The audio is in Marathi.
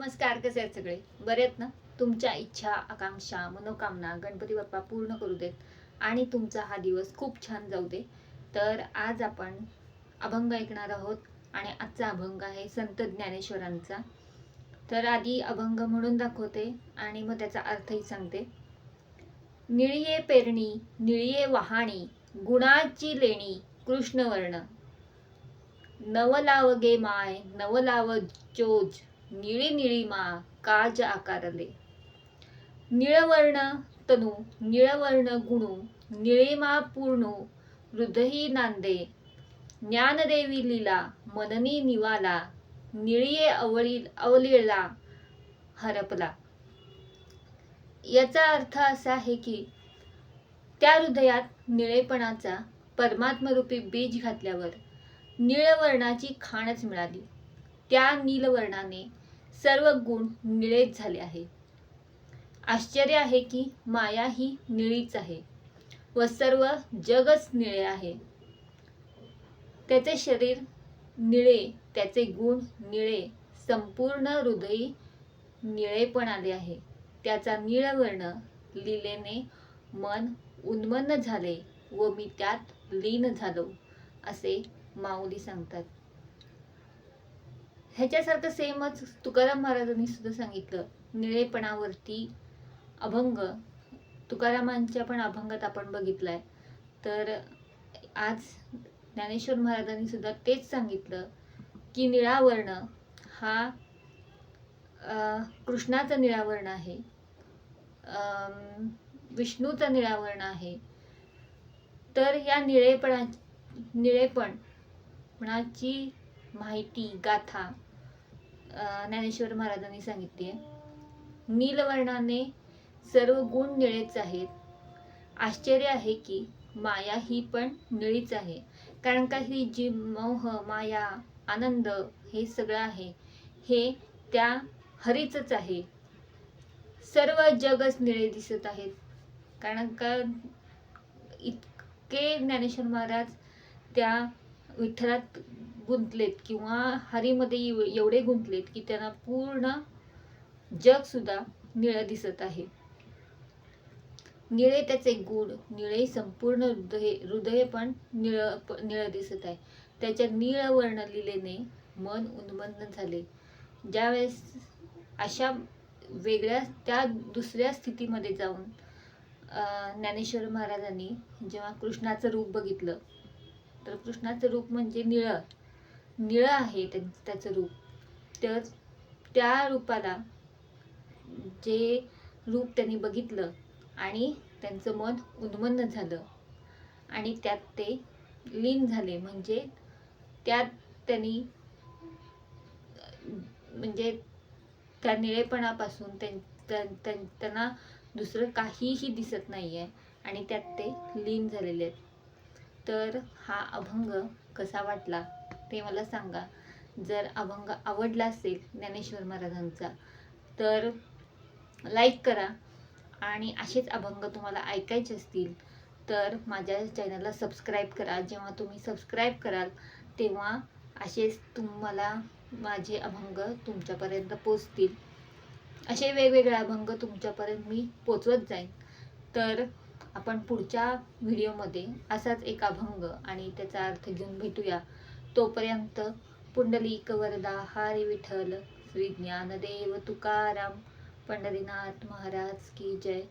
नमस्कार कसे आहेत सगळे? बरे आहेत ना? तुमच्या इच्छा आकांक्षा मनोकामना गणपती बाप्पा पूर्ण करू देत आणि तुमचा हा दिवस खूप छान जाऊ दे. तर आज आपण अभंग ऐकणार आहोत आणि आजचा अभंग आहे संत ज्ञानेश्वरांचा. तर आधी अभंग म्हणून दाखवते आणि मग त्याचा अर्थही सांगते. निळिये पेरणी निळिये वहाणी गुणाची लेणी कृष्णवर्ण. नवलाव गे माय नवलाव चोज निळी निळी मा काज आकारले. निळवर्ण तनू निळवर्ण गुणू निळेमा पूर्ण हृदयी नांदे. ज्ञानदेवी लीला मननी निवाला निळीये अवळी अवलीळला हरपला. याचा अर्थ असा आहे की त्या हृदयात निळेपणाचा परमात्मरूपी बीज घातल्यावर निळवर्णाची खाणच मिळाली. त्या नीलवर्णाने सर्व गुण निळेच झाले आहे. आश्चर्य आहे की माया ही निळीच आहे व सर्व जगच निळे आहे. त्याचे शरीर निळे त्याचे गुण निळे संपूर्ण हृदयी निळेपण आले आहे. त्याचा निळवर्ण लिलेने मन उन्मन्न झाले व मी त्यात लीन झालो असे माऊली सांगतात. ह्याच्यासारखं सेमच तुकाराम महाराजांनी सुद्धा सांगितलं. निळेपणावरती अभंग तुकारामांच्या पण अभंगात आपण बघितलाय. तर आज ज्ञानेश्वर महाराजांनी सुद्धा तेच सांगितलं की निळावर्ण हा कृष्णाचं कृष्णाचा आहे. विष्णूचं विष्णूचा आहे. तर या निळेपणा निळेपण पणाची माहिती गाथा ज्ञानेश्वर महाराजांनी सांगितली आहे नीलवर्णाने सर्व गुण निळेच आहेत. आश्चर्य आहे की माया ही पण निळीच आहे. कारण का ही जी मोह माया आनंद हे सगळं आहे हे त्या हरीचच आहे. सर्व जगच निळे दिसत आहेत. कारण का इतके ज्ञानेश्वर महाराज त्या विठ्ठलात गुंतलेत किंवा हरीमध्ये एवढे गुंतलेत की त्यांना पूर्ण जग सुद्धा निळं दिसत आहे. निळे त्याचे गुण निळे संपूर्ण हृदय हृदय पण निळ निळं दिसत आहे. त्याच्या निळ वर्ण लिहिलेने मन उन्मन्न झाले. ज्यावेळेस अशा वेगळ्या त्या दुसऱ्या स्थितीमध्ये जाऊन ज्ञानेश्वर महाराजांनी जेव्हा कृष्णाचं रूप बघितलं तर कृष्णाचं रूप म्हणजे निळं. निळं आहे त्या त्याचं रूप. तर त्या रूपाला जे रूप त्यांनी बघितलं आणि त्यांचं मन उन्मन्न झालं आणि त्यात ते लीन झाले. म्हणजे त्यात त्यांनी म्हणजे त्या निळेपणापासून त्यां- त्यां- त्यांना दुसरं काहीही दिसत नाही आहे आणि त्यात ते लीन झालेले आहेत. तर हा अभंग कसा वाटला? ते मला सांगा. जर अभंग आवडला असेल ज्ञानेश्वर महाराजांचा तर लाईक करा. आणि असेच अभंग तुम्हाला ऐकायचे असतील तर माझ्या चॅनलला सबस्क्राईब करा. जेव्हा तुम्ही सबस्क्राईब कराल तेव्हा असेच तुम्हाला माझे अभंग तुमच्यापर्यंत पोचतील. असे वेगवेगळे अभंग तुमच्यापर्यंत मी पोचवत जाईन. तर आपण पुढच्या व्हिडिओमध्ये असाच एक अभंग आणि त्याचा अर्थ घेऊन भेटूया. तोपर्यंत पुंडलिक वरदा हरी विठ्ठल श्री ज्ञानदेव तुकाराम पंढरीनाथ महाराज की जय.